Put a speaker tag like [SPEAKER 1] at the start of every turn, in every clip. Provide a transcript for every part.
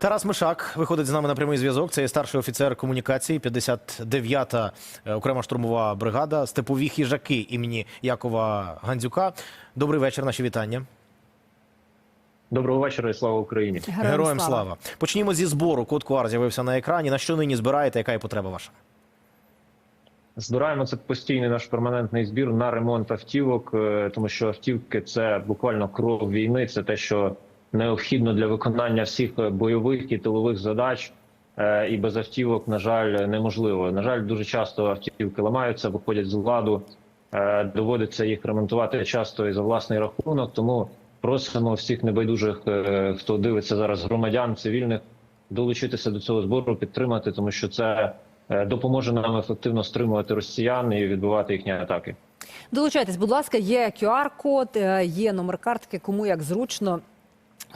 [SPEAKER 1] Тарас Мишак виходить з нами на прямий зв'язок. Це є старший офіцер комунікації, 59-та е, окрема штурмова бригада, степові хижаки імені Якова Гандзюка. Добрий вечір, наші вітання.
[SPEAKER 2] Доброго вечора і слава Україні.
[SPEAKER 1] Героям, слава. Почнімо зі збору. Код QR з'явився на екрані. На що нині збираєте? Яка є потреба ваша?
[SPEAKER 2] Збираємо це постійний наш перманентний збір на ремонт автівок, е, тому що автівки це буквально кров війни. Це те, що необхідно для виконання всіх е, бойових і тилових задач. Е, І без автівок, на жаль, неможливо. На жаль, дуже часто автівки ламаються, виходять з ладу. Е, Доводиться їх ремонтувати часто і за власний рахунок. Тому просимо всіх небайдужих, хто дивиться зараз громадян цивільних, долучитися до цього збору, підтримати, тому що це допоможе нам ефективно стримувати росіян і відбивати їхні атаки.
[SPEAKER 3] Долучайтесь, будь ласка, є QR-код, є номер картки, кому як зручно.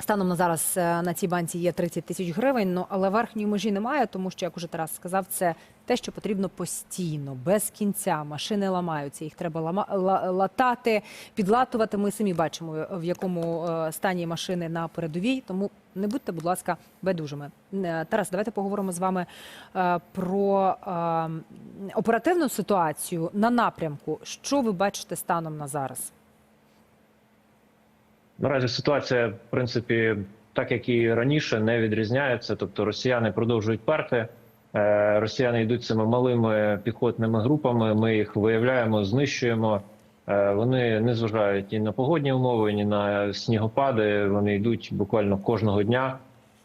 [SPEAKER 3] Станом на зараз е, на цій банці є 30 тисяч гривень, ну але верхньої межі немає, тому що, як уже Тарас сказав, це те, що потрібно постійно, без кінця. Машини ламаються, їх треба латати, підлатувати. Ми самі бачимо, в якому е, стані машини на передовій. Тому не будьте, будь ласка, байдужими. Е, Тарас, давайте поговоримо з вами про оперативну ситуацію на напрямку. Що ви бачите станом на зараз?
[SPEAKER 2] Наразі ситуація, в принципі, так як і раніше, не відрізняється. Тобто, росіяни продовжують перти. Е, Росіяни йдуть цими малими піхотними групами. Ми їх виявляємо, знищуємо. Е, Вони не зважають ні на погодні умови, ні на снігопади. Вони йдуть буквально кожного дня.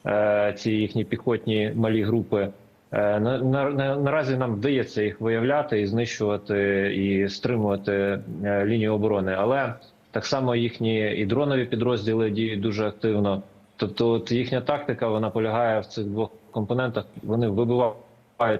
[SPEAKER 2] е, Ці їхні піхотні малі групи. На, на, на, наразі нам вдається їх виявляти і знищувати і стримувати лінію оборони, але так само їхні і дронові підрозділи діють дуже активно. Тобто, от їхня тактика вона полягає в цих двох компонентах. Вони вибивають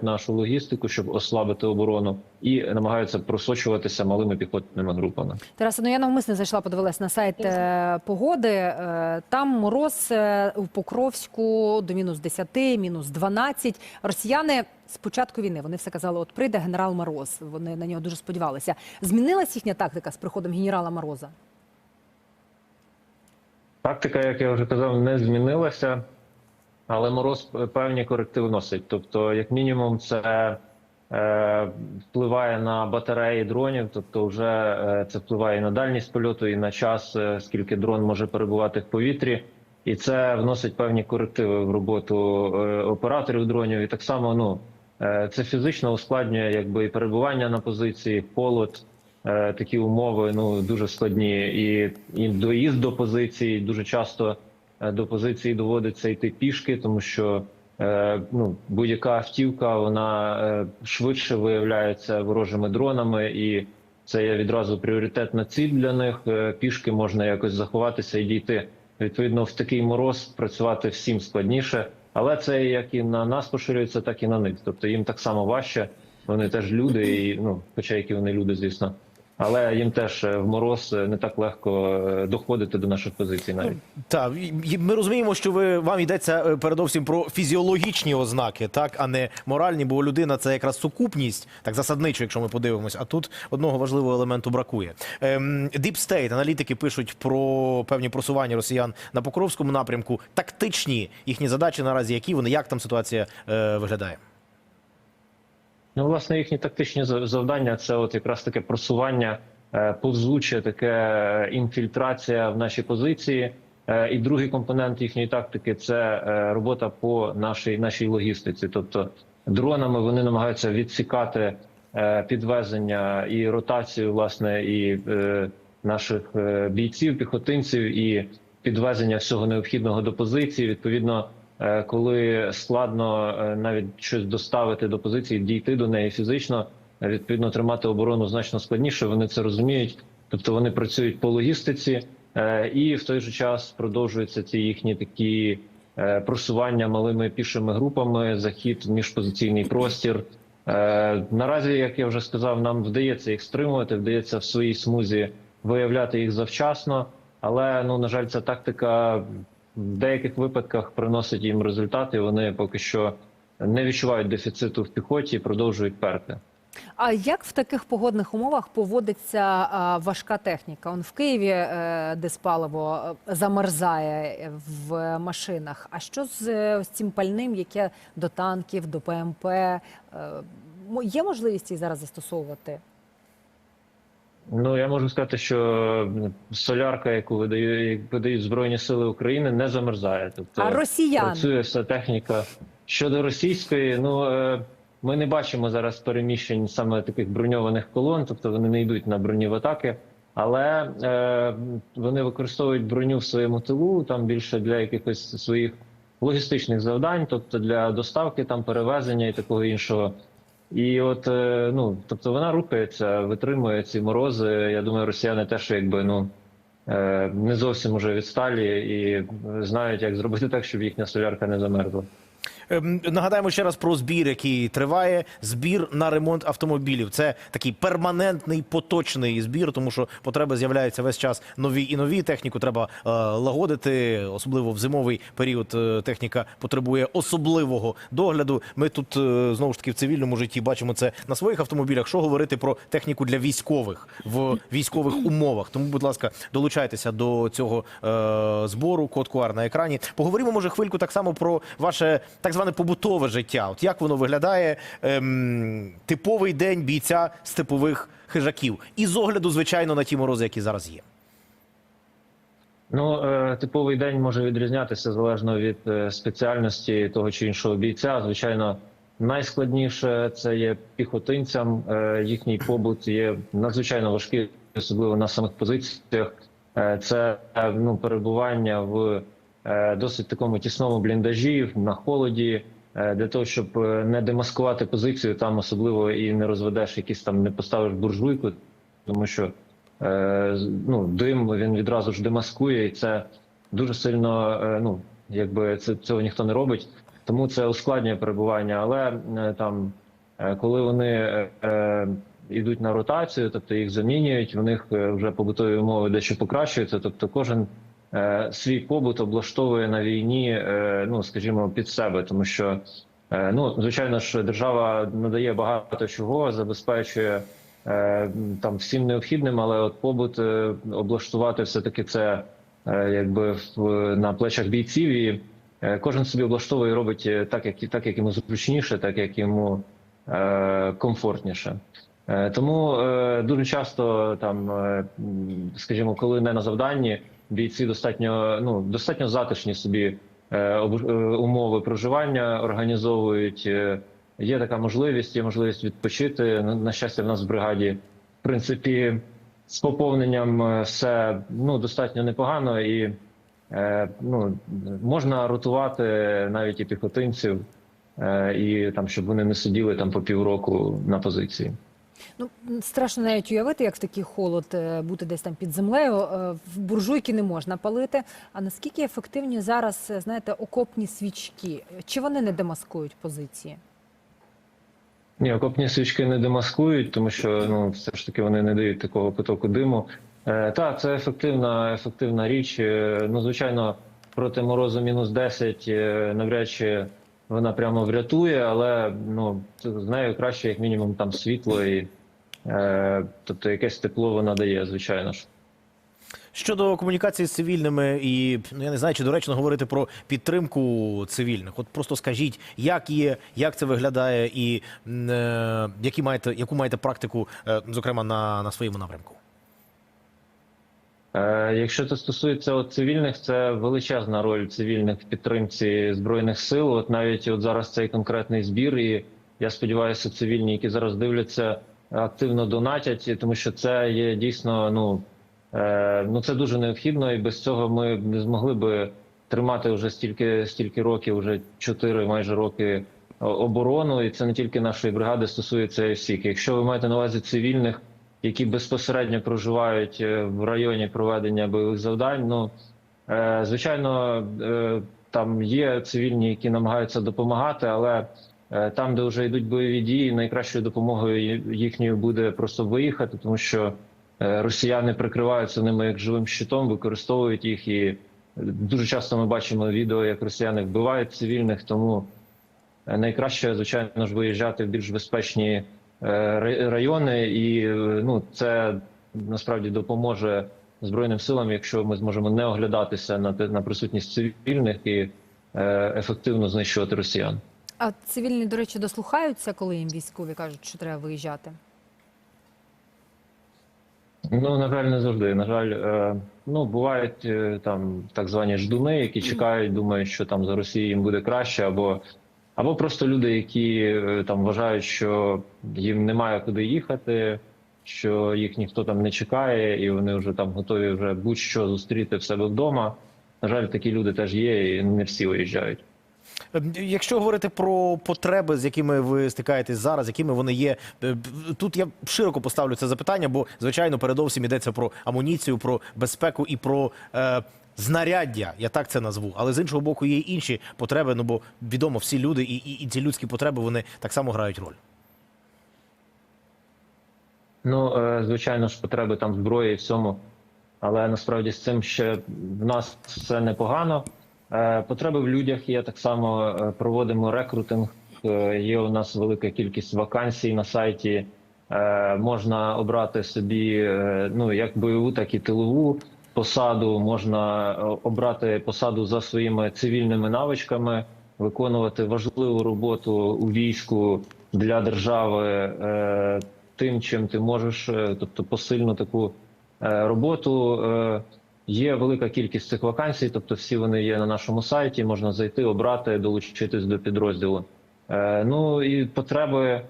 [SPEAKER 2] нашу логістику, щоб ослабити оборону, і намагаються просочуватися малими піхотними групами.
[SPEAKER 3] Тараса, ну я навмисно зайшла, подивилась на сайт е, погоди. Е, там мороз е, у Покровську до мінус 10, мінус 12. Росіяни з початку війни вони все казали: от прийде генерал Мороз. Вони на нього дуже сподівалися. Змінилась їхня тактика з приходом генерала Мороза?
[SPEAKER 2] Тактика, як я вже казав, не змінилася, але мороз певні корективи носить. Тобто, як мінімум, це е, впливає на батареї дронів, тобто, вже е, це впливає і на дальність польоту, і на час, е, скільки дрон може перебувати в повітрі. І це вносить певні корективи в роботу е, операторів дронів. І так само ну, це фізично ускладнює якби і перебування на позиції, холод. Такі умови ну дуже складні, і, і доїзд до позиції дуже часто до позиції доводиться йти пішки, тому що е, ну будь-яка автівка вона е, швидше виявляється ворожими дронами, і це є відразу пріоритетна ціль для них. Е, Пішки можна якось заховатися і дійти. Відповідно, в такий мороз працювати всім складніше, але це як і на нас поширюється, так і на них. Тобто їм так само важче. Вони теж люди, і ну, хоча які вони люди, звісно. Але їм теж е, в мороз е, не так легко е, доходити до наших позицій навіть.
[SPEAKER 1] Так, ми розуміємо, що ви вам йдеться передовсім про фізіологічні ознаки, так а не моральні, бо людина це якраз сукупність, так засадничо, якщо ми подивимось. А тут одного важливого елементу бракує. Ем, Deep State, аналітики пишуть про певні просування росіян на Покровському напрямку. Тактичні їхні задачі наразі, які вони, як там ситуація виглядає?
[SPEAKER 2] Ну, власне, їхні тактичні за- завдання це от якраз таке просування, е, повзуче, таке е, інфільтрація в наші позиції. Е, І другий компонент їхньої тактики це робота по нашій нашій логістиці. Тобто дронами вони намагаються відсікати підвезення і ротацію, власне, і наших бійців, піхотинців, і підвезення всього необхідного до позиції. Відповідно, коли складно е, навіть щось доставити до позиції, дійти до неї фізично, е, відповідно тримати оборону значно складніше. Вони це розуміють, тобто вони працюють по логістиці, е, і в той же час продовжуються ці їхні такі е, просування малими пішими групами, захід в міжпозиційний простір. Е, Наразі, як я вже сказав, нам вдається їх стримувати, вдається в своїй смузі виявляти їх завчасно. Але ну на жаль, ця тактика деяких випадках приносить їм результати. Вони поки що не відчувають дефіциту в піхоті, і продовжують перти.
[SPEAKER 3] А як в таких погодних умовах поводиться важка техніка? Он в Києві е, диспаливо е, замерзає в машинах. А що з, е, з цим пальним, яке до танків, до ПМП? Е, є можливість її зараз застосовувати?
[SPEAKER 2] Ну я можу сказати, що солярка, яку видають, видають Збройні Сили України, не замерзає. Тобто
[SPEAKER 3] А росіян?
[SPEAKER 2] працює вся техніка. Щодо російської, ну е, ми не бачимо зараз переміщень саме таких броньованих колон, тобто вони не йдуть на броні в атаки, але е, вони використовують броню в своєму тилу там більше для якихось своїх логістичних завдань, тобто для доставки, там перевезення і такого іншого. І от е, ну тобто вона рухається, витримує ці морози. Я думаю, росіяни теж якби ну е, не зовсім уже відсталі і знають, як зробити так, щоб їхня солярка не замерзла.
[SPEAKER 1] Ем, Нагадаємо ще раз про збір, який триває. Збір на ремонт автомобілів. Це такий перманентний поточний збір, тому що потреби з'являються весь час нові і нові. Техніку треба е, лагодити, особливо в зимовий період. е, техніка потребує особливого догляду. Ми тут е, знову ж таки в цивільному житті бачимо це на своїх автомобілях. Що говорити про техніку для військових в військових умовах? Тому, будь ласка, долучайтеся до цього збору. Код QR на екрані. Поговоримо може хвильку так само про ваше так побутове життя. От як воно виглядає ем, типовий день бійця степових хижаків, і з огляду, звичайно, на ті морози, які зараз є.
[SPEAKER 2] Ну, е, типовий день може відрізнятися залежно від е, спеціальності того чи іншого бійця. Звичайно, найскладніше це є піхотинцям. Е, Їхній побут є надзвичайно важкий, особливо на самих позиціях. Це ну, перебування в досить такому тісному бліндажі на холоді. е, Для того щоб е, не демаскувати позицію, там особливо і не розведеш якісь там, не поставиш буржуйку, тому що е, ну, дим він відразу ж демаскує, і це дуже сильно, е, ну якби це цього ніхто не робить, тому це ускладнює перебування. Але е, там, е, коли вони е, е, йдуть на ротацію, тобто їх замінюють, в них е, вже побутові умови дещо покращуються. Тобто, кожен е, свій побут облаштовує на війні, е, ну скажімо, під себе, тому що. Е, Ну, звичайно ж, держава надає багато чого, забезпечує е, там всім необхідним, але от побут е, облаштувати все таки це е, якби на плечах бійців, і е, кожен собі облаштовує і робить е, так, як так, як йому зручніше, так як йому е, комфортніше. Е, Тому е, дуже часто там, е, скажімо, коли не на завданні, бійці достатньо ну достатньо затишні собі е, е, умови проживання організовують. Е, Є така можливість, є можливість відпочити. На, на щастя, в нас в бригаді, в принципі, з поповненням е, все ну достатньо непогано, і е, ну можна ротувати навіть і піхотинців, і там, щоб вони не сиділи там по півроку на позиції.
[SPEAKER 3] Ну страшно навіть уявити, як в такий холод е, бути десь там під землею. Е, В буржуйки не можна палити. А наскільки ефективні зараз, е, знаєте, окопні свічки? Чи вони не демаскують позиції?
[SPEAKER 2] Ні, окопні свічки не демаскують, тому що ну все ж таки вони не дають такого потоку диму. Е, так, це ефективна, ефективна річ. Е, ну, звичайно, проти морозу мінус 10 е, навряд чи вона прямо врятує, але ну з нею краще, як мінімум, там світло і е, тобто якесь тепло вона дає, звичайно ж.
[SPEAKER 1] Щодо комунікації з цивільними, і ну я не знаю, чи доречно говорити про підтримку цивільних. От просто скажіть, як є, як це виглядає, і е, які маєте, яку маєте практику, е, зокрема на, на своєму напрямку.
[SPEAKER 2] Е, Якщо це стосується от цивільних, це величезна роль цивільних в підтримці збройних сил. От навіть от зараз цей конкретний збір, і я сподіваюся, цивільні, які зараз дивляться, активно донатять, тому що це є дійсно. Ну е, ну це дуже необхідно, і без цього ми не змогли би тримати вже стільки стільки років, вже чотири майже роки оборону. І це не тільки нашої бригади стосується і всіх. Якщо ви маєте на увазі цивільних які безпосередньо проживають е, в районі проведення бойових завдань. Ну е, звичайно, е, там є цивільні, які намагаються допомагати, але там, де вже йдуть бойові дії, найкращою допомогою їхньою буде просто виїхати, тому що росіяни прикриваються ними як живим щитом, використовують їх і дуже часто ми бачимо відео, як росіяни вбивають цивільних, тому Найкраще, звичайно ж, виїжджати в більш безпечні райони, і е, ну це насправді допоможе збройним силам, якщо ми зможемо не оглядатися на на присутність цивільних і е, ефективно знищувати росіян.
[SPEAKER 3] А цивільні, до речі, дослухаються, коли їм військові кажуть, що треба виїжджати.
[SPEAKER 2] Ну, на жаль, не завжди. На жаль, е, ну бувають е, там так звані ждуни, які чекають, думають, що там за Росією їм буде краще, або або просто люди, які е, там вважають, що їм немає куди їхати, що їх ніхто там не чекає, і вони вже там готові вже будь-що зустріти в себе вдома. На жаль, такі люди теж є, і не всі виїжджають.
[SPEAKER 1] Е, Якщо говорити про потреби, з якими ви стикаєтесь зараз, якими вони є, е, тут я широко поставлю це запитання, бо звичайно передовсім йдеться про амуніцію, про безпеку і про е, знаряддя. Я так це назву. Але з іншого боку, є інші потреби. Ну бо відомо, всі люди і, і, і ці людські потреби вони так само грають роль.
[SPEAKER 2] Ну, е, звичайно ж, потреби там зброї і всьому, але насправді з цим ще в нас все непогано. Е, Потреби в людях є так само. е, Проводимо рекрутинг. Є у нас велика кількість вакансій на сайті. Можна обрати собі ну як бойову, так і тилову посаду. Можна е, обрати посаду за своїми цивільними навичками, виконувати важливу роботу у війську для держави. е, тим, чим ти можеш, е, тобто посильну таку роботу. Є велика кількість цих вакансій, тобто всі вони є на нашому сайті. Можна зайти, обрати, долучитись до підрозділу. Ну і потреби.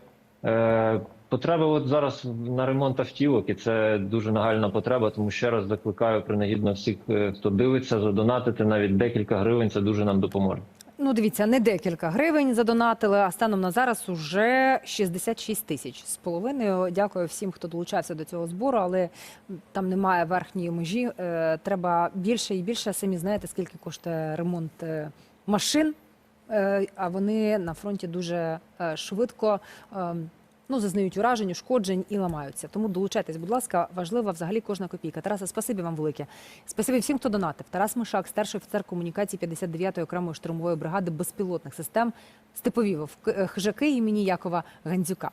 [SPEAKER 2] Потреби от зараз на ремонт автівок, і це дуже нагальна потреба. Тому ще раз закликаю принагідно всіх, е, хто дивиться, задонатити навіть декілька гривень. Це дуже нам допоможе.
[SPEAKER 3] Ну, дивіться, не декілька гривень задонатили, а станом на зараз уже 66 тисяч з половиною. Дякую всім, хто долучався до цього збору, але там немає верхньої межі. Е, Треба більше і більше. Самі знаєте, скільки коштує ремонт е, машин, а вони на фронті дуже швидко. Ну, зазнають уражень, ушкоджень і ламаються. Тому долучайтесь, будь ласка, важлива взагалі кожна копійка. Тараса, спасибі вам велике. Спасибі всім, хто донатив. Тарас Мишак, старший офіцер комунікації 59-ї окремої штурмової бригади безпілотних систем Степові е, хижаки імені Якова Гандзюка.